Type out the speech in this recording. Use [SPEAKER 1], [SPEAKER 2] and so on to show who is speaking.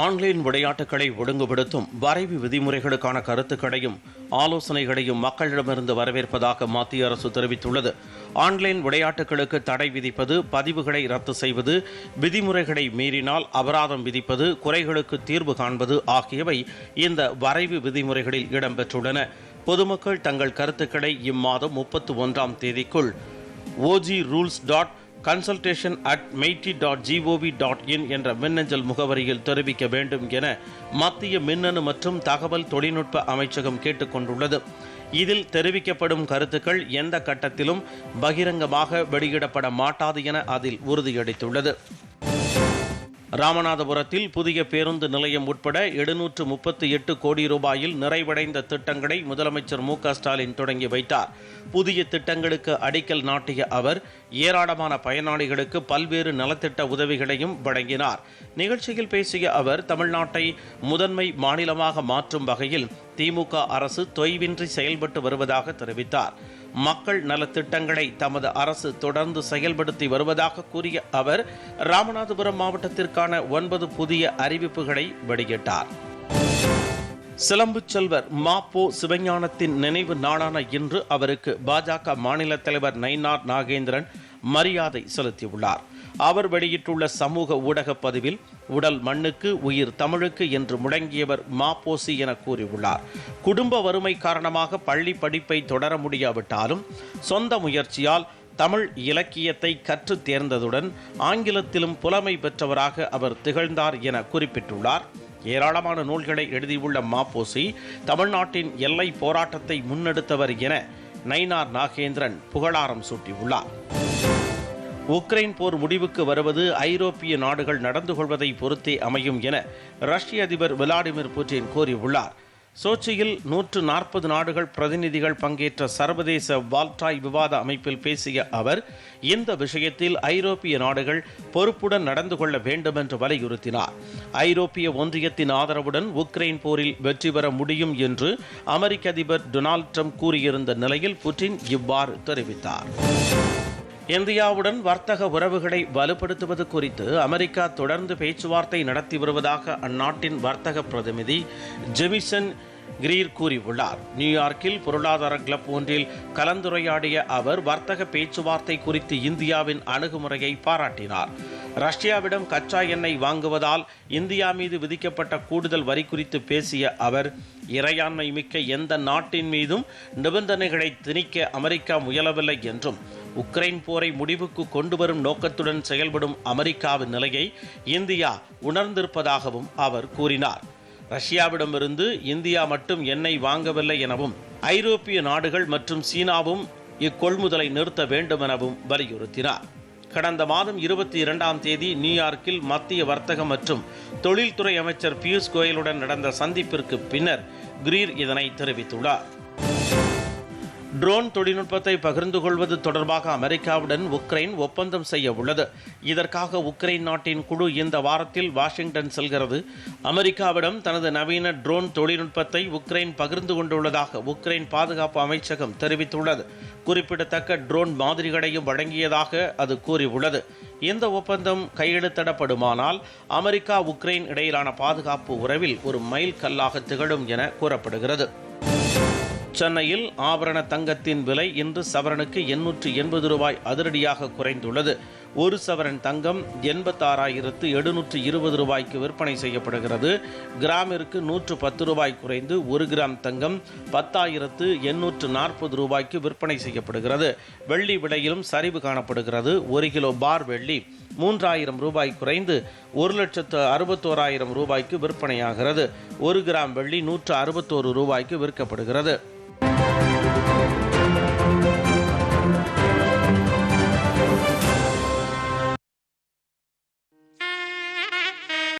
[SPEAKER 1] Online விளையாட்டுகளை ஒழுங்குபடுத்தும் வரைவு விதிமுறைகளுக்கான கருத்துக்களையும் ஆலோசனைகளையும் மக்களிடமிருந்து வரவேற்பதாக மத்திய அரசு தெரிவித்துள்ளது. ஆன்லைன் விளையாட்டுகளுக்கு தடை விதிப்பது பதிவுகளை ரத்து செய்வது விதிமுறைகளை மீறினால் அபராதம் விதிப்பது குறைகளுக்கு தீர்வு காண்பது ஆகியவை இந்த வரைவு விதிமுறைகளில் இடம்பெற்றுள்ளன. பொதுமக்கள் தங்கள் கருத்துக்களை இம்மாதம் முப்பத்தி ஒன்றாம் தேதிக்குள் OG rules dot consultation at MeitY dot gov dot in என்ற மின்னஞ்சல் முகவரியில் தெரிவிக்க வேண்டும் என மத்திய மின்னணு மற்றும் தகவல் தொழில்நுட்ப அமைச்சகம் கேட்டுக்கொண்டுள்ளது. இதில் தெரிவிக்கப்படும் கருத்துக்கள் எந்த கட்டத்திலும் பகிரங்கமாக வெளியிடப்பட மாட்டாது என அதில் உறுதியளித்துள்ளது. ராமநாதபுரத்தில் புதிய பேருந்து நிலையம் உட்பட எழுநூற்று முப்பத்தி எட்டு கோடி ரூபாயில் நிறைவடைந்த திட்டங்களை முதலமைச்சர் மு க ஸ்டாலின் தொடங்கி வைத்தார். புதிய திட்டங்களுக்கு அடிக்கல் நாட்டிய அவர் ஏராளமான பயனாளிகளுக்கு பல்வேறு நலத்திட்ட உதவிகளையும் வழங்கினார். நிகழ்ச்சியில் பேசிய அவர் தமிழ்நாட்டை முதன்மை மாநிலமாக மாற்றும் வகையில் திமுக அரசு தொய்வின்றி செயல்பட்டு வருவதாக தெரிவித்தார். மக்கள் நலத்திட்டங்களை தமது அரசு தொடர்ந்து செயல்படுத்தி வருவதாக கூறிய அவர் ராமநாதபுரம் மாவட்டத்திற்கான ஒன்பது புதிய அறிவிப்புகளை வெளியிட்டார். சிலம்பு செல்வர் மா போ சிவஞானத்தின் நினைவு நாளான இன்று அவருக்கு பாஜக மாநில தலைவர் நயினார் நாகேந்திரன் மரியாதை செலுத்தியுள்ளார். அவர் வெளியிட்டுள்ள சமூக ஊடக பதிவில் உடல் மண்ணுக்கு உயிர் தமிழுக்கு என்று முடங்கியவர் மாப்போசி என கூறியுள்ளார். குடும்ப வறுமை காரணமாக பள்ளி படிப்பை தொடர முடியாவிட்டாலும் சொந்த முயற்சியால் தமிழ் இலக்கியத்தை கற்று தேர்ந்ததுடன் ஆங்கிலத்திலும் புலமை பெற்றவராக அவர் திகழ்ந்தார் என குறிப்பிட்டுள்ளார். ஏராளமான நூல்களை எழுதியுள்ள மாப்போசி தமிழ்நாட்டின் எல்லை போராட்டத்தை முன்னெடுத்தவர் என நைனார் நாகேந்திரன் புகழாரம் சூட்டியுள்ளார். உக்ரைன் போர் முடிவுக்கு வருவது ஐரோப்பிய நாடுகள் நடந்து கொள்வதை பொறுத்தே அமையும் என ரஷ்ய அதிபர் விளாடிமிர் புட்டின் கூறியுள்ளார். சோச்சியில் நூற்று நாற்பது நாடுகள் பிரதிநிதிகள் பங்கேற்ற சர்வதேச வால்டாய் விவாத அமைப்பில் பேசிய அவர் இந்த விஷயத்தில் ஐரோப்பிய நாடுகள் பொறுப்புடன் நடந்து கொள்ள வேண்டும் என்று வலியுறுத்தினார். ஐரோப்பிய ஒன்றியத்தின் ஆதரவுடன் உக்ரைன் போரில் வெற்றி பெற முடியும் என்று அமெரிக்க அதிபர் டொனால்ட் ட்ரம்ப் கூறியிருந்த நிலையில் புட்டின் இவ்வாறு தெரிவித்தார். இந்தியாவுடன் வர்த்தக உறவுகளை வலுப்படுத்துவது குறித்து அமெரிக்கா தொடர்ந்து பேச்சுவார்த்தை நடத்தி வருவதாக அந்நாட்டின் வர்த்தக பிரதிநிதி ஜெமிசன் கிரீர் கூறியுள்ளார். நியூயார்க்கில் பொருளாதார கிளப் ஒன்றில் கலந்துரையாடிய அவர் வர்த்தக பேச்சுவார்த்தை குறித்து இந்தியாவின் அணுகுமுறையை பாராட்டினார். ரஷ்யாவிடம் கச்சா எண்ணெய் வாங்குவதால் இந்தியா மீது விதிக்கப்பட்ட கூடுதல் வரி குறித்து பேசிய அவர் இறையாண்மை மிக்க எந்த நாட்டின் மீதும் நிபந்தனைகளை திணிக்க அமெரிக்கா முயலவில்லை என்றும் உக்ரைன் போரை முடிவுக்கு கொண்டு வரும் நோக்கத்துடன் செயல்படும் அமெரிக்காவின் நிலையை இந்தியா உணர்ந்திருப்பதாகவும் அவர் கூறினார். ரஷ்யாவிடமிருந்து இந்தியா மட்டும் எண்ணெய் வாங்கவில்லை எனவும் ஐரோப்பிய நாடுகள் மற்றும் சீனாவும் இக்கொள்முதலை நிறுத்த வேண்டும் எனவும் வலியுறுத்தினார். கடந்த மாதம் இருபத்தி இரண்டாம் தேதி நியூயார்க்கில் மத்திய வர்த்தக மற்றும் தொழில்துறை அமைச்சர் பியூஷ் கோயலுடன் நடந்த சந்திப்பிற்கு பின்னர் கிரீர் இதனை தெரிவித்துள்ளார். ட்ரோன் தொழில்நுட்பத்தை பகிர்ந்து கொள்வது தொடர்பாக அமெரிக்காவுடன் உக்ரைன் ஒப்பந்தம் செய்ய உள்ளது. இதற்காக உக்ரைன் நாட்டின் குழு இந்த வாரத்தில் வாஷிங்டன் செல்கிறது. அமெரிக்காவிடம் தனது நவீன ட்ரோன் தொழில்நுட்பத்தை உக்ரைன் பகிர்ந்து கொண்டுள்ளதாக உக்ரைன் பாதுகாப்பு அமைச்சகம் தெரிவித்துள்ளது. குறிப்பிடத்தக்க ட்ரோன் மாதிரிகளையும் வழங்கியதாக அது கூறியுள்ளது. இந்த ஒப்பந்தம் கையெழுத்திடப்படுமானால் அமெரிக்கா உக்ரைன் இடையிலான பாதுகாப்பு உறவில் ஒரு மைல் கல்லாக திகழும் என கூறப்படுகிறது. சென்னையில் ஆபரண தங்கத்தின் விலை இன்று சவரனுக்கு எண்ணூற்று எண்பது ரூபாய் அதிரடியாக குறைந்துள்ளது. ஒரு சவரன் தங்கம் எண்பத்தாறாயிரத்து எழுநூற்று இருபது ரூபாய்க்கு விற்பனை செய்யப்படுகிறது. கிராமிற்கு நூற்று பத்து ரூபாய் குறைந்து ஒரு கிராம் தங்கம் பத்தாயிரத்து எண்ணூற்று நாற்பது ரூபாய்க்கு விற்பனை செய்யப்படுகிறது. வெள்ளி விலையிலும் சரிவு காணப்படுகிறது. ஒரு கிலோ பார் வெள்ளி மூன்றாயிரம் ரூபாய் குறைந்து ஒரு லட்சத்து அறுபத்தோராயிரம் ரூபாய்க்கு விற்பனையாகிறது. ஒரு கிராம் வெள்ளி நூற்று அறுபத்தோரு ரூபாய்க்கு விற்கப்படுகிறது.